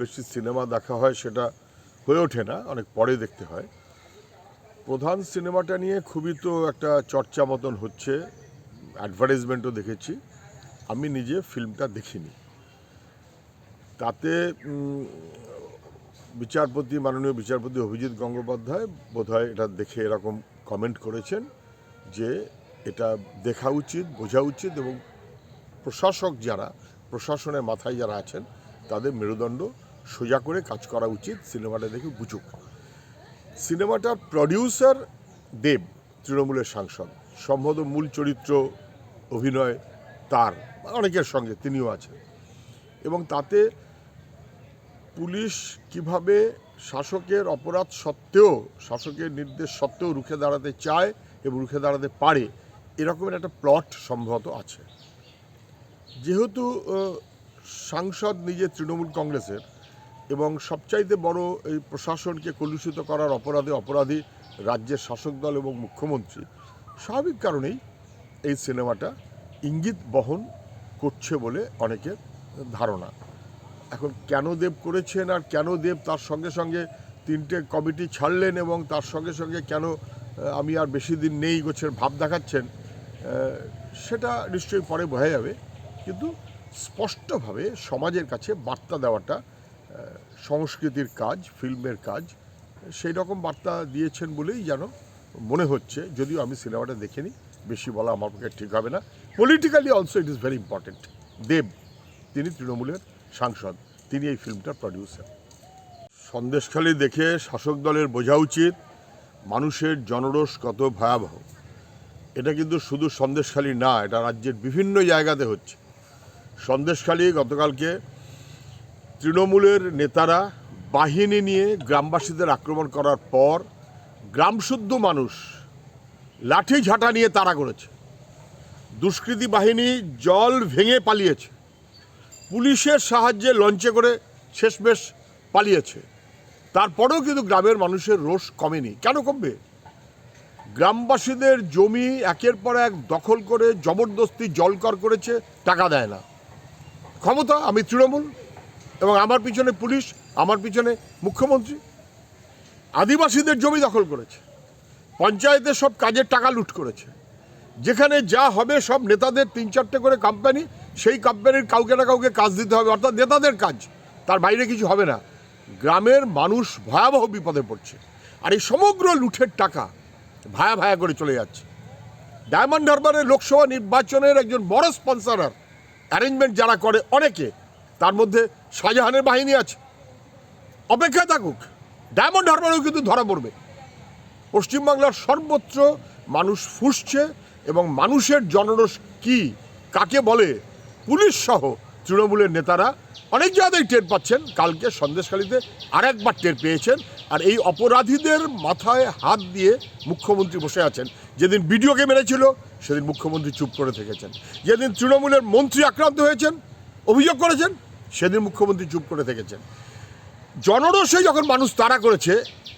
বেশি সিনেমা দেখা হয় সেটা হয়ে ওঠে না, অনেক পরে দেখতে হয়। প্রধান সিনেমাটা নিয়ে খুবই তো একটা চর্চা মতন হচ্ছে অ্যাডভার্টাইজমেন্টও দেখেছি। আমি নিজে ফিল্মটা দেখিনি। তাতে বিচারপতি, মাননীয় বিচারপতি অভিজিৎ গঙ্গোপাধ্যায় বোধহয় এটা দেখে এরকম কমেন্ট করেছেন যে এটা দেখা উচিত, বোঝা উচিত এবং প্রশাসক যারা, প্রশাসনের মাথায় যারা আছেন, তাদের মেরুদণ্ড সোজা করে কাজ করা উচিত, সিনেমাটা দেখে বুঝুক সিনেমাটার প্রডিউসার দেব তৃণমূলের সাংসদ। সম্ভবত মূল চরিত্র অভিনয় তার, অনেকের সঙ্গে তিনিও আছেন। এবং তাতে পুলিশ কীভাবে শাসকের অপরাধ সত্ত্বেও, শাসকের নির্দেশ সত্ত্বেও রুখে দাঁড়াতে চায় এবং রুখে দাঁড়াতে পারে, এরকমের একটা প্লট সম্ভবত আছে। যেহেতু সাংসদ নিজে তৃণমূল কংগ্রেসের এবং সবচাইতে বড় এই প্রশাসনকে কলুষিত করার অপরাধে অপরাধী রাজ্যের শাসক দল এবং মুখ্যমন্ত্রী, স্বাভাবিক কারণেই এই সিনেমাটা ইঙ্গিত বহন করছে বলে অনেকের ধারণা। এখন কেন দেব করেছেন আর কেন দেব তার সঙ্গে সঙ্গে তিনটে কমিটি ছাড়লেন এবং তার সঙ্গে সঙ্গে কেন আমি আর বেশি দিন নেই গোছের ভাব দেখাচ্ছেন সেটা নিশ্চয়ই পরে বোঝা যাবে। কিন্তু স্পষ্টভাবে সমাজের কাছে বার্তা দেওয়াটা সংস্কৃতির কাজ, ফিল্মের কাজ, সেই রকম বার্তা দিয়েছেন বলেই যেন মনে হচ্ছে, যদিও আমি সিনেমাটা দেখিনি, বেশি বলা আমার পক্ষে ঠিক হবে না। Politically also it is very important Dev, তিনি তৃণমূলের সাংসদ, তিনি এই ফিল্মটার প্রডিউসার সন্দেশখালি দেখে শাসক দলের বোঝা উচিত মানুষের জনরোষ কত ভয়াবহ। এটা কিন্তু শুধু সন্দেশখালি না, এটা রাজ্যের বিভিন্ন জায়গাতে হচ্ছে। সন্দেশখালি গতকালকে তৃণমূলের নেতারা বাহিনী নিয়ে গ্রামবাসীদের আক্রমণ করার পর গ্রামশুদ্ধ মানুষ লাঠি ঝাঁটা নিয়ে তাড়া করেছে। দুষ্কৃতী বাহিনী জল ভেঙে পালিয়েছে। পুলিশের সাহায্যে লঞ্চে করে শেষমেশ পালিয়েছে। তারপরেও কিন্তু গ্রামের মানুষের রোষ কমেনি। কেন কমবে? গ্রামবাসীদের জমি একের পর এক দখল করে জবরদস্তি জলকর করেছে, টাকা দেয় না। ক্ষমতা আমি তৃণমূল এবং আমার পিছনে পুলিশ, আমার পিছনে মুখ্যমন্ত্রী। আদিবাসীদের জমি দখল করেছে। পঞ্চায়েতের সব কাজের টাকা লুট করেছে। যেখানে যা হবে সব নেতাদের তিন চারটে করে কোম্পানি সেই কোম্পানির কাউকে না কাউকে কাজ দিতে হবে। অর্থাৎ নেতাদের কাজ, তার বাইরে কিছু হবে না। গ্রামের মানুষ ভয়াবহ বিপদে পড়ছে। আর এই সমগ্র লুঠের টাকা ভায়া ভায়া করে চলে যাচ্ছে। ডায়মন্ড হারবারের লোকসভা নির্বাচনের একজন বড় স্পন্সরার অ্যারেঞ্জমেন্ট যারা করে অনেকে তার মধ্যে শাহজাহানের বাহিনী আছে। অপেক্ষায় থাকুক, ডায়মন্ড হারবারেও কিন্তু ধরা পড়বে। পশ্চিমবাংলার সর্বত্র মানুষ ফুসছে এবং মানুষের জনরস কি, কাকে বলে, পুলিশ সহ তৃণমূলের নেতারা অনেক জায়গায় টের পাচ্ছেন। কালকে সন্দেশখালীতে আরেকবার টের পেয়েছেন আর এই অপরাধীদের মাথায় হাত দিয়ে মুখ্যমন্ত্রী বসে আছেন। যেদিন বিডিওকে মেরেছিল, সেদিন মুখ্যমন্ত্রী চুপ করে থেকেছেন। যেদিন তৃণমূলের মন্ত্রী আক্রান্ত হয়েছেন অভিযোগ করেছেন, সেদিন মুখ্যমন্ত্রী চুপ করে থেকেছেন। জনরোষে যখন মানুষ তারা করেছে,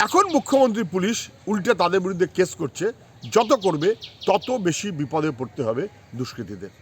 এখন মুখ্যমন্ত্রী পুলিশ উল্টে তাদের বিরুদ্ধে কেস করছে, যত করবে তত বেশি বিপদে পড়তে হবে দুষ্কৃতীদের।